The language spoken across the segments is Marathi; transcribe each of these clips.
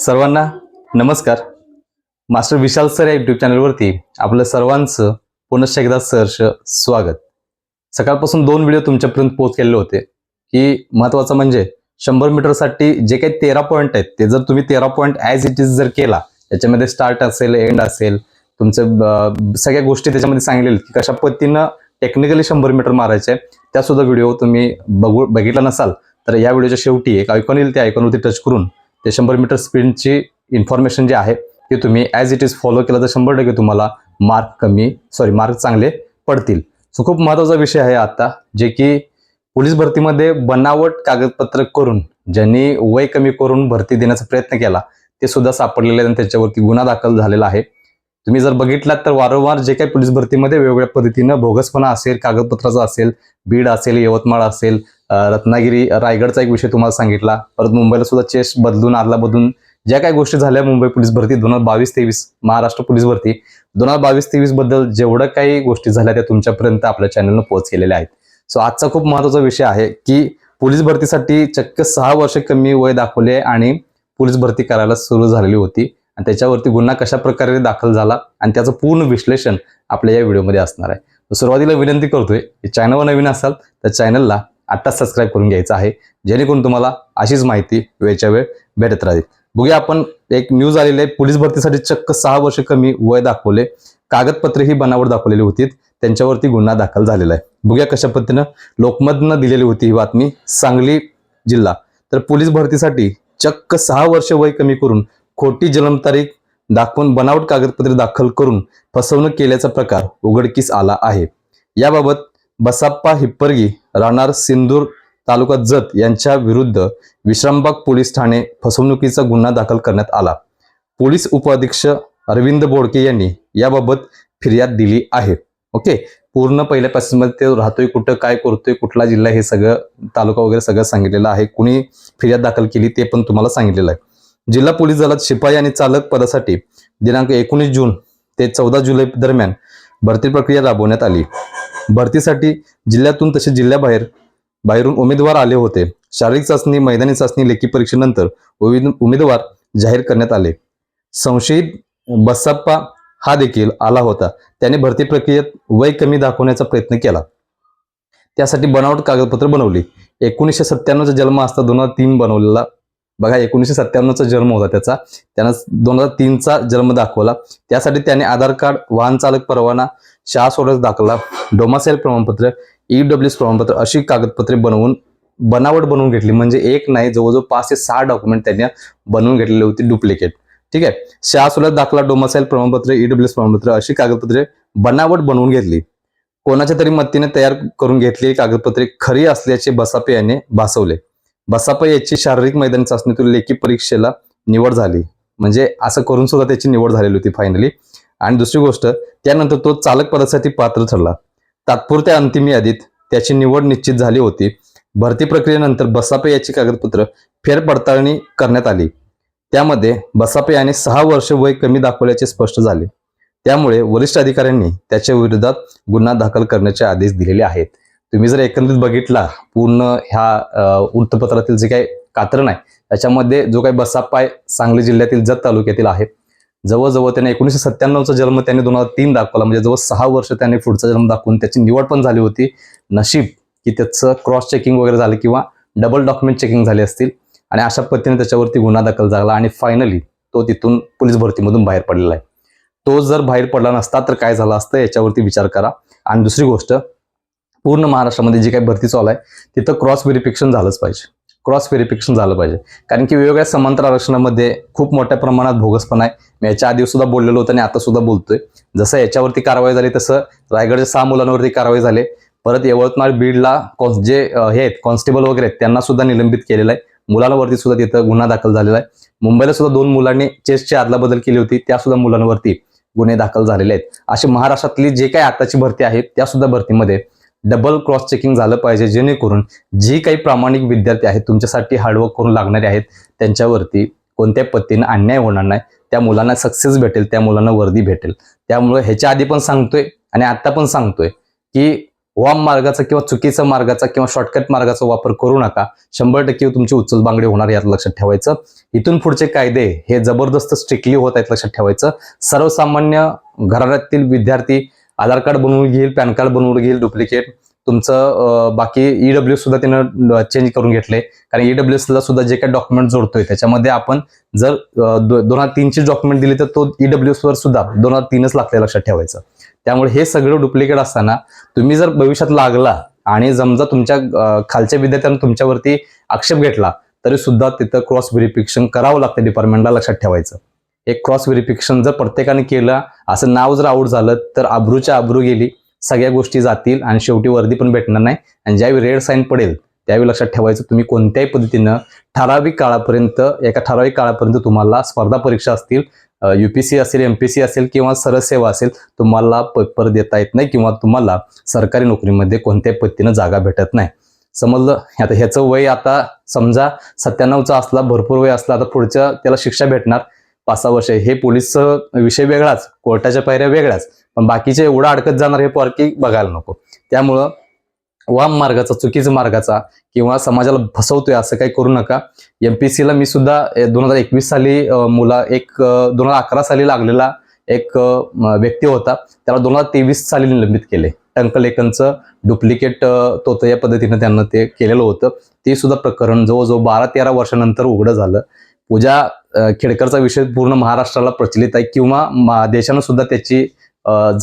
सर्वांना नमस्कार. मास्टर विशाल सर या युट्यूब चॅनलवरती आपलं सर्वांचं पुनश्च एकदा सहर्ष स्वागत. सकाळपासून दोन व्हिडिओ तुमच्यापर्यंत पोहोच केलेले होते की महत्वाचं म्हणजे शंभर मीटरसाठी जे काही तेरा पॉईंट आहेत ते जर तुम्ही तेरा पॉईंट ॲज इट इज जर केला त्याच्यामध्ये स्टार्ट असेल एंड असेल तुमचं सगळ्या गोष्टी त्याच्यामध्ये सांगलेल्या की कशा पद्धतीनं टेक्निकली शंभर मीटर मारायचे त्यासुद्धा व्हिडिओ तुम्ही बघू बघितला नसाल तर या व्हिडिओच्या शेवटी एक आयकॉन येईल त्या ऐकूनवरती टच करून ते शंभर मीटर स्प्रिंटची इन्फॉर्मेशन जे आहे ते तुम्ही ॲज इट इज फॉलो केलं तर शंभर टक्के तुम्हाला मार्क कमी सॉरी मार्क चांगले पडतील. सो खूप महत्त्वाचा विषय आहे आता जे की पोलीस भरतीमध्ये बनावट कागदपत्र करून ज्यांनी वय कमी करून भरती देण्याचा प्रयत्न केला ते सुद्धा सापडलेले आहे आणि त्याच्यावरती गुन्हा दाखल झालेला आहे. तुम्ही जर बघितलात तर वारंवार जे काही पोलीस भरतीमध्ये वेगवेगळ्या पद्धतीनं भोगसपणा असेल कागदपत्राचा असेल बीड असेल यवतमाळ असेल रत्नागिरी रायगडचा एक विषय तुम्हाला सांगितला. परत मुंबईला सुद्धा चेस्ट बदलून आदला बदलून ज्या काही गोष्टी झाल्या मुंबई पोलीस भरती दोन हजार बावीस तेवीस महाराष्ट्र पोलीस भरती दोन हजार बावीस तेवीसबद्दल जेवढं काही गोष्टी झाल्या त्या तुमच्यापर्यंत आपल्या चॅनलनं पोहोच केलेल्या आहेत. सो आजचा खूप महत्त्वाचा विषय आहे की पोलीस भरतीसाठी चक्क सहा वर्ष कमी वय दाखवले आणि पोलीस भरती करायला सुरू झालेली होती. आणि त्याच्यावरती गुन्हा कशा प्रकारे दाखल झाला आणि त्याचं पूर्ण विश्लेषण आपल्या या व्हिडिओमध्ये असणार आहे. तर सुरुवातीला विनंती करतोय चॅनलवर नवीन असाल तर चॅनलला आत्ताच सबस्क्राईब करून घ्यायचं आहे. जेणेकरून तुम्हाला अशीच माहिती वेळच्या वेळ भेटत राहील. बघूया आपण एक न्यूज आलेली आहे. पोलीस भरतीसाठी चक्क सहा वर्ष कमी वय दाखवले. कागदपत्रे ही बनावट दाखवलेली होती. त्यांच्यावरती गुन्हा दाखल झालेला आहे. बघूया कशा पद्धतीनं लोकमतनं दिलेली होती ही बातमी सांगली जिल्हा. तर पोलीस भरतीसाठी चक्क सहा वर्ष वय कमी करून खोटी जन्मतारीख दाखवून बनावट कागदपत्रे दाखल करून फसवणूक केल्याचा प्रकार उघडकीस आला आहे. याबाबत बसाप्पा हिप्परगी राहणार सिंदूर तालुका जत यांच्या विरुद्ध विश्रामबाग पोलीस ठाणे फसवणुकीचा गुन्हा दाखल करण्यात आला. पोलीस उपाधीक्षक अरविंद बोडके यांनी याबाबत फिर्याद दिली आहे. ओके? पूर्ण पहिल्या पहिल्यापासून ते राहतोय कुठं काय करतोय कुठला जिल्हा हे सगळं तालुका वगैरे सगळं सांगितलेलं आहे. कुणी फिर्याद दाखल केली ते पण तुम्हाला सांगितलेलं आहे. जिल्हा पोलीस दलात शिपाई आणि चालक पदासाठी दिनांक एकोणीस जून ते चौदा जुलै दरम्यान भरती प्रक्रिया राबवण्यात आली. भरतीसाठी जिल्ह्यातून तसे जिल्ह्याबाहेर बाहेरून उमेदवार आले होते. शारीरिक चाचणी मैदानी चाचणी लेखी परीक्षेनंतर उमेद- उमेदवार जाहीर करण्यात आले. संशयित बसप्पा हा देखील आला होता. त्याने भरती प्रक्रियेत वय कमी दाखवण्याचा प्रयत्न केला. त्यासाठी बनावट कागदपत्र बनवली. एकोणीसशे सत्त्याण्णवचा जन्म असता दोन हजार तीन बनवलेला बघा एकोणीसशे सत्त्याण्णवचा जन्म होता त्याचा. त्यानं दोन हजार तीनचा जन्म दाखवला. त्यासाठी त्याने आधार कार्ड वाहन चालक परवाना शाळा सोडत दाखला डोमासेल प्रमाणपत्र ई डब्ल्यू प्रमाणपत्र अशी कागदपत्रे बनवून बनावट बनवून घेतली. म्हणजे एक नाही जवळजवळ पाच ते सहा डॉक्युमेंट त्यांनी बनवून घेतलेली होती डुप्लिकेट ठीक आहे? शाळा सोडत दाखला डोमासाईल प्रमाणपत्र ई डब्ल्यू प्रमाणपत्र अशी कागदपत्रे बनावट बनवून घेतली. कोणाच्या तरी मतीने तयार करून घेतलेली कागदपत्रे खरी असल्याचे बसापे याने भासवले. बसापे याची शारीरिक मैदानी चाचणीतून लेखी परीक्षेला निवड झाली. म्हणजे असं करून सुद्धा त्याची निवड झालेली होती फायनली आणि दुसरी गोष्ट त्यानंतर तो चालक पदासाठी पात्र ठरला. तात्पुरत्या अंतिम यादीत त्याची निवड निश्चित झाली होती. भरती प्रक्रियेनंतर बसापे याची कागदपत्र फेरपडताळणी करण्यात आली. त्यामध्ये बसापे याने सहा वर्ष वय कमी दाखवल्याचे स्पष्ट झाले. त्यामुळे वरिष्ठ अधिकाऱ्यांनी त्याच्या विरोधात गुन्हा दाखल करण्याचे आदेश दिलेले आहेत. तुम्ही जर एकंदरीत बघितला पूर्ण ह्या वृत्तपत्रातील जे काही कात्रण आहे त्याच्यामध्ये जो काही बसापाय सांगली जिल्ह्यातील जत तालुक्यातील आहे. जवळजवळ त्याने एकोणीसशे सत्त्याण्णवचा जन्म त्यांनी दोन हजार तीन दाखवला म्हणजे जवळ सहा वर्ष त्याने पुढचा जन्म दाखवून त्याची निवड पण झाली होती. नशीब की त्याचं क्रॉस चेकिंग वगैरे झालं किंवा डबल डॉक्युमेंट चेकिंग झाले असतील. आणि अशा पद्धतीने त्याच्यावरती गुन्हा दाखल झाला आणि फायनली तो तिथून पोलीस भरतीमधून बाहेर पडलेला आहे. तो जर बाहेर पडला नसता तर काय झालं असतं याच्यावरती विचार करा. आणि दुसरी गोष्ट पूर्ण महाराष्ट्रामध्ये जी काही भरती चालू आहे तिथं क्रॉस व्हेरिफिकेशन झालंच पाहिजे. क्रॉस व्हेरिफिकेशन झालं पाहिजे. कारण की वेगवेगळ्या समांतर आरक्षणामध्ये खूप मोठ्या प्रमाणात भोगसपणा आहे. मी याच्या आधी सुद्धा बोललेलो होतो आणि आता सुद्धा बोलतोय. जसं याच्यावरती कारवाई झाली तसं रायगडच्या सहा मुलांवरती कारवाई झाली. परत यवतमाळ बीडला कॉन्स- जे हे आहेत कॉन्स्टेबल वगैरे आहेत त्यांना सुद्धा निलंबित केलेलं आहे. मुलांवरती सुद्धा तिथं गुन्हा दाखल झालेला आहे. मुंबईला सुद्धा दोन मुलांनी चेसची अदलाबदल केली होती. त्या सुद्धा मुलांवरती गुन्हे दाखल झालेले आहेत. असे महाराष्ट्रातली जे काही आताची भरती आहे त्या सुद्धा भरतीमध्ये डबल क्रॉस चेकिंग झालं पाहिजे जेणेकरून जी काही प्रामाणिक विद्यार्थी आहेत तुमच्यासाठी हार्डवर्क करून लागणारे आहेत त्यांच्यावरती कोणत्या पद्धतीने अन्याय होणार नाही त्या मुलांना सक्सेस भेटेल त्या मुलांना वर्दी भेटेल. त्यामुळे ह्याच्या आधी पण सांगतोय आणि आता पण सांगतोय की वाम मार्गाचा किंवा चुकीचा मार्गाचा किंवा शॉर्टकट मार्गाचा वापर करू नका. शंभर टक्के तुमची उचल बांगडी होणार यात लक्षात ठेवायचं. इथून पुढचे कायदे हे जबरदस्त स्ट्रिक्टली होत आहेत लक्षात ठेवायचं. सर्वसामान्य घराण्यातील विद्यार्थी आधार कार्ड बनवून घेईल पॅन कार्ड बनवून घेईल डुप्लिकेट तुमचं बाकी ईडब्ल्यू सुद्धा त्यानं चेंज करून घेतले. कारण ईडब्ल्यू ला सुद्धा जे काही डॉक्युमेंट जोडतोय त्याच्यामध्ये आपण जर दोन हजार तीनचे डॉक्युमेंट दिले तर तो ईडब्ल्यू वर सुद्धा दोन हजार तीनच लागते लक्षात ठेवायचं. त्यामुळे हे सगळं डुप्लिकेट असताना तुम्ही जर भविष्यात लागला आणि समजा तुमच्या खालच्या विद्यार्थ्यांना तुमच्यावरती आक्षेप घेतला तरी सुद्धा तिथं क्रॉस व्हेरिफिकेशन करावं लागतं डिपार्टमेंटला लक्षात ठेवायचं. एक क्रॉस व्हेरिफिकेशन जर प्रत्येकाने केलं असं नाव जर आऊट झालं तर आब्रूच्या आब्रू गेली सगळ्या गोष्टी जातील आणि शेवटी वर्दी पण भेटणार नाही. आणि ज्यावेळी रेड साईन पडेल त्यावेळी लक्षात ठेवायचं तुम्ही कोणत्याही पद्धतीनं ठराविक काळापर्यंत एका ठराविक काळापर्यंत तुम्हाला स्पर्धा परीक्षा असतील युपीसी असेल एमपीसी असेल किंवा सरसेवा असेल तुम्हाला पेपर देता येत नाही किंवा तुम्हाला सरकारी नोकरीमध्ये कोणत्याही पद्धतीनं जागा भेटत नाही. समजलं? आता ह्याचं वय आता समजा सत्त्याण्णवचा असला भरपूर वय असला तर पुढच्या त्याला शिक्षा भेटणार. पाच सहा वर्ष हे पोलीस विषय वेगळाच कोर्टाच्या पायऱ्या वेगळ्याच पण बाकीचे एवढं अडकत जाणार हे पारखी बघायला नको. त्यामुळं वाम मार्गाचा चुकीचा मार्गाचा किंवा समाजाला फसवतोय असं काही करू नका. एमपीसीला मी सुद्धा दोन हजार एकवीस साली मुला एक दोन हजार अकरा साली लागलेला एक व्यक्ती होता. त्याला दोन हजार तेवीस साली निलंबित केले. टंकलेखनचं डुप्लिकेट तो या पद्धतीनं त्यांना ते केलेलं होतं. ते सुद्धा प्रकरण जवळजवळ बारा तेरा वर्षानंतर उघडं झालं. पूजा खेडकरचा विषय पूर्ण महाराष्ट्राला प्रचलित आहे किंवा देशानं सुद्धा त्याची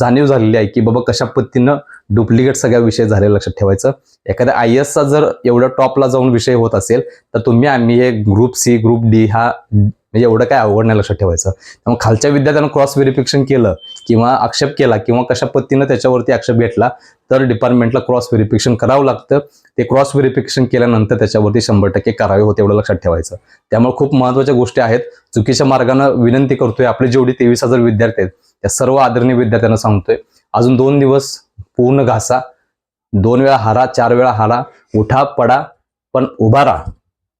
जाणीव झालेली आहे की बाबा कशा पद्धतीनं डुप्लिकेट सगळ्या विषय झाले लक्षात ठेवायचं. एखाद्या आय एसचा जर एवढ्या टॉपला जाऊन विषय होत असेल तर तुम्ही आम्ही हे ग्रुप सी ग्रुप डी हा म्हणजे एवढं काय अवघड नाही लक्षात ठेवायचं. त्यामुळे खालच्या विद्यार्थ्यांना क्रॉस व्हेरिफिकेशन केलं किंवा आक्षेप केला किंवा कशा पद्धतीनं त्याच्यावरती आक्षेप घेतला तर डिपार्टमेंटला क्रॉस व्हेरिफिकेशन करावं लागतं. ते क्रॉस व्हेरिफिकेशन केल्यानंतर त्याच्यावरती शंभर टक्के करावे होते एवढं लक्षात ठेवायचं. त्यामुळे खूप महत्त्वाच्या गोष्टी आहेत. चुकीच्या मार्गानं विनंती करतोय. आपले जेवढे तेवीस हजार विद्यार्थी आहेत त्या सर्व आदरणीय विद्यार्थ्यांना सांगतोय. अजून दोन दिवस पूर्ण घासा. दोन वेळा हारा चार वेळा हारा. उठा पडा पण उभा राहा.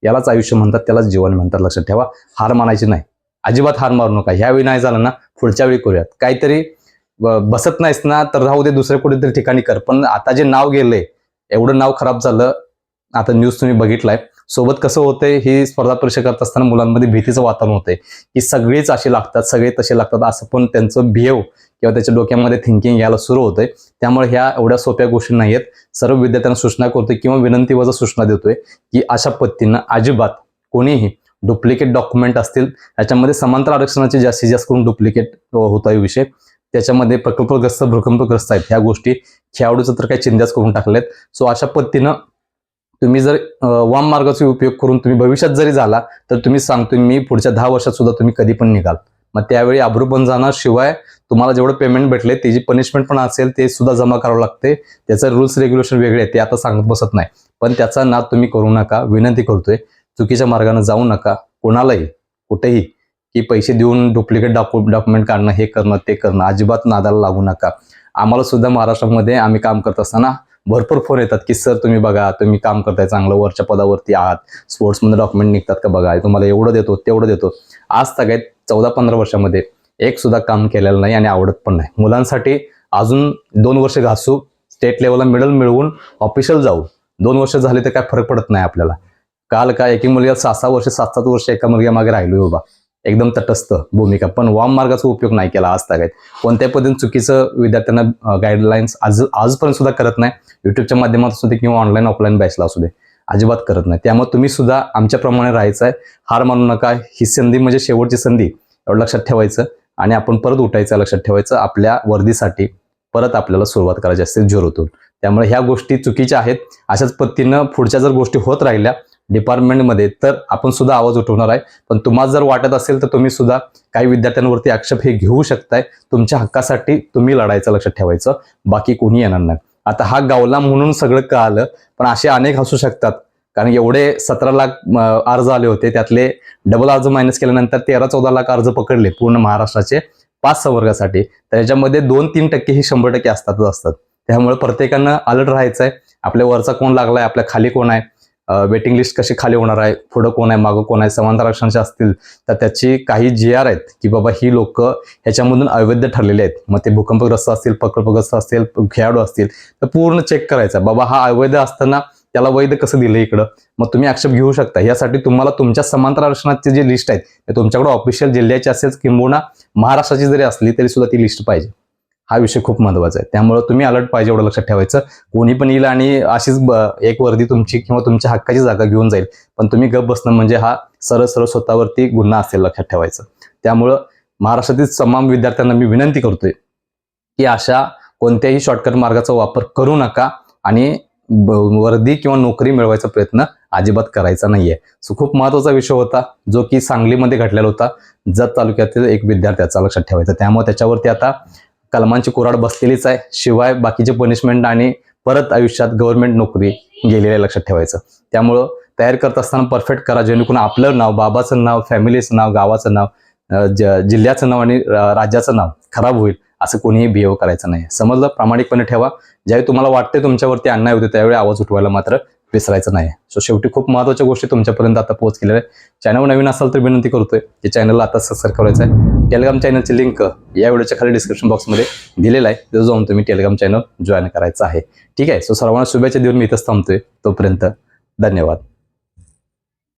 यालाच आयुष्य म्हणतात त्यालाच जीवन म्हणतात. लक्षात ठेवा हार मानायची नाही. अजिबात हार मारू नका. ह्यावेळी नाही झालं ना पुढच्या वेळी करूयात. काहीतरी बसत नाहीस ना तर राहू दे दुसऱ्या कुठेतरी ठिकाणी कर. पण आता जे नाव गेलंय एवढं नाव खराब झालं आता न्यूज तुम्ही बघितलाय. सोबत कसं होतंय ही स्पर्धा परीक्षा करत असताना मुलांमध्ये भीतीचं वातावरण होतंय. की सगळेच असे लागतात सगळे तसे लागतात असं पण त्यांचं बिहेव किंवा त्याच्या डोक्यामध्ये थिंकिंग यायला सुरू होतंय. त्यामुळे ह्या एवढ्या सोप्या गोष्टी नाहीयेत. सर्व विद्यार्थ्यांना सूचना करतोय किंवा विनंती वजा सूचना देतोय की अशा पद्धतीनं अजिबात कोणीही डुप्लिकेट डॉक्युमेंट असतील याच्यामध्ये समांतर आरक्षणाचे जास्तीत जास्त करून डुप्लिकेट होत आहे विषय. त्याच्यामध्ये प्रकल्पग्रस्त भूकंपग्रस्त आहेत ह्या गोष्टी. खेळाडूचं तर काही चिंध्याच करून टाकल्यात सो अशा पद्धतीनं तुम्ही जर वाम मार्गाचा उपयोग करून तुम्ही भविष्यात जरी झाला तर तुम्ही सांगतो मी पुढच्या दहा वर्षात सुद्धा तुम्ही कधी पण निघाल. मग त्यावेळी अब्रू पण जाणार. शिवाय तुम्हाला जेवढं पेमेंट भेटले त्याची पनिशमेंट पण असेल ते सुद्धा जमा करावं लागते. त्याचं रूल्स रेग्युलेशन वेगळे आहे ते आता सांगत बसत नाही. पण त्याचा नाद तुम्ही करू नका विनंती करतोय. चुकीच्या मार्गाने जाऊ नका. कोणालाही कुठेही की पैसे देऊन डुप्लिकेट डॉक्यु डॉक्युमेंट काढणं हे करणं ते करणं अजिबात नादाला लागू नका. आम्हाला सुद्धा महाराष्ट्रामध्ये आम्ही काम करत असताना भरपूर फोन येतात की सर तुम्ही बघा तुम्ही काम करताय चांगलं वरच्या पदावरती आहात. स्पोर्ट्समध्ये डॉक्युमेंट निघतात का बघा? तुम्हाला एवढं देतो तेवढं देतो. आज तगायत चौदा पंधरा वर्षामध्ये एक सुद्धा काम केलेलं नाही आणि आवडत पण नाही. मुलांसाठी अजून दोन वर्ष घासू स्टेट लेवलला मेडल मिळवून ऑफिशियल जाऊ. दोन वर्ष झाले तर काय फरक पडत नाही आपल्याला. काल काय एकी मुलगा सहा सहा वर्ष सात सात वर्ष एका मुलग्या मागे राहिलो बाबा. एकदम तटस्थ भूमिका. पण वाम मार्गाचा उपयोग नाही केला आज तागायत कोणत्याही पद्धतीने चुकीचं विद्यार्थ्यांना गाईडलाईन्स आज आजपर्यंत सुद्धा करत नाही. युट्यूबच्या माध्यमातून असू दे किंवा ऑनलाईन ऑफलाईन बॅचला असू दे अजिबात करत नाही. त्यामुळे तुम्ही सुद्धा आमच्याप्रमाणे राहायचं आहे हार मानू नका. ही संधी म्हणजे शेवटची संधी. एवढं लक्षात ठेवायचं. आणि आपण परत उठायचं लक्षात ठेवायचं. आपल्या वर्दीसाठी परत आपल्याला सुरुवात करायची असते झिरोतून त्यामुळे ह्या गोष्टी चुकीच्या आहेत. अशाच पद्धतीनं पुढच्या जर गोष्टी होत राहिल्या डिपार्टमेंटमध्ये तर आपण सुद्धा आवाज उठवणार आहे. पण तुम्हाला जर वाटत असेल तर तुम्ही सुद्धा काही विद्यार्थ्यांवरती आक्षेप हे घेऊ शकताय. तुमच्या हक्कासाठी तुम्ही लढायचं लक्षात ठेवायचं. बाकी कोणी येणार नाही. आता हा गावला म्हणून सगळं कळालं पण असे अनेक असू शकतात. कारण एवढे सतरा लाख अर्ज आले होते. त्यातले डबल अर्ज मायनस केल्यानंतर तेरा चौदा लाख अर्ज पकडले पूर्ण महाराष्ट्राचे पाच संवर्गासाठी त्याच्यामध्ये दोन तीन टक्के हे शंभर टक्के असतातच असतात. त्यामुळे प्रत्येकानं अलर्ट राहायचं आहे आपल्या वरचा कोण लागलाय आपल्या खाली कोण आहे? वेटिंग लिस्ट कशी खाली होणार आहे पुढं कोण आहे मागं कोण आहे समांतर आरक्षणाचे असतील तर त्याची काही जी आर आहेत की बाबा ही लोक ह्याच्यामधून अवैध ठरलेले आहेत. मग ते भूकंपग्रस्त असतील प्रकल्पग्रस्त असतील खेळाडू असतील तर पूर्ण चेक करायचा. बाबा हा अवैध असताना त्याला वैध कसं दिलं इकडं? मग तुम्ही आक्षेप घेऊ शकता. यासाठी तुम्हाला तुमच्या समांतर आरक्षणाची जी लिस्ट आहे ते तुमच्याकडे ऑफिशियल जिल्ह्याची असेल किंबहुना महाराष्ट्राची जरी असली तरी सुद्धा ती लिस्ट पाहिजे. हा विषय खूप महत्त्वाचा आहे. त्यामुळे तुम्ही अलर्ट पाहिजे एवढं लक्षात ठेवायचं. कोणी पण येईल आणि अशीच एक वर्दी तुमची किंवा तुमच्या हक्काची जागा घेऊन जाईल. पण तुम्ही गप बसणं म्हणजे हा सरळ सरळ स्वतःवरती गुन्हा असेल लक्षात ठेवायचं. त्यामुळं महाराष्ट्रातील तमाम विद्यार्थ्यांना मी विनंती करतोय की अशा कोणत्याही शॉर्टकट मार्गाचा वापर करू नका आणि वर्दी किंवा नोकरी मिळवायचा प्रयत्न अजिबात करायचा नाहीये. सो खूप महत्त्वाचा विषय होता जो की सांगलीमध्ये घडलेला होता. जत तालुक्यातील एक विद्यार्थ्याचा लक्षात ठेवायचा. त्यामुळे त्याच्यावरती आता कलमांची कुराड बसलेलीच आहे. शिवाय बाकीचे पनिशमेंट आणि परत आयुष्यात गव्हर्नमेंट नोकरी गेलेली आहे लक्षात ठेवायचं. त्यामुळं तयार करत असताना परफेक्ट करा जेणेकरून आपलं नाव बाबाचं नाव फॅमिलीचं नाव गावाचं नाव ज- जिल्ह्याचं नाव आणि राज्याचं नाव खराब होईल असं कोणीही बिहेव करायचं नाही. समजलं? प्रामाणिकपणे ठेवा. ज्यावेळी तुम्हाला वाटते तुमच्यावरती अन्याय होते त्यावेळी आवाज उठवायला मात्र विसरायचं नाही. सो शेवटी खूप महत्त्वाच्या गोष्टी तुमच्यापर्यंत आता पोहोचलेल्या आहे चॅनल नवीन असाल तर विनंती करतोय की चॅनलला आता सबस्क्राईब करायचं आहे. टेलिग्राम चॅनलची लिंक या व्हिडिओच्या खाली डिस्क्रिप्शन बॉक्समध्ये दिलेला आहे. तो जाऊन तुम्ही टेलिग्राम चॅनल जॉईन करायचं आहे. ठीक आहे? सो सर्वांना शुभेच्छा देऊन मी इथंच थांबतोय. तोपर्यंत धन्यवाद.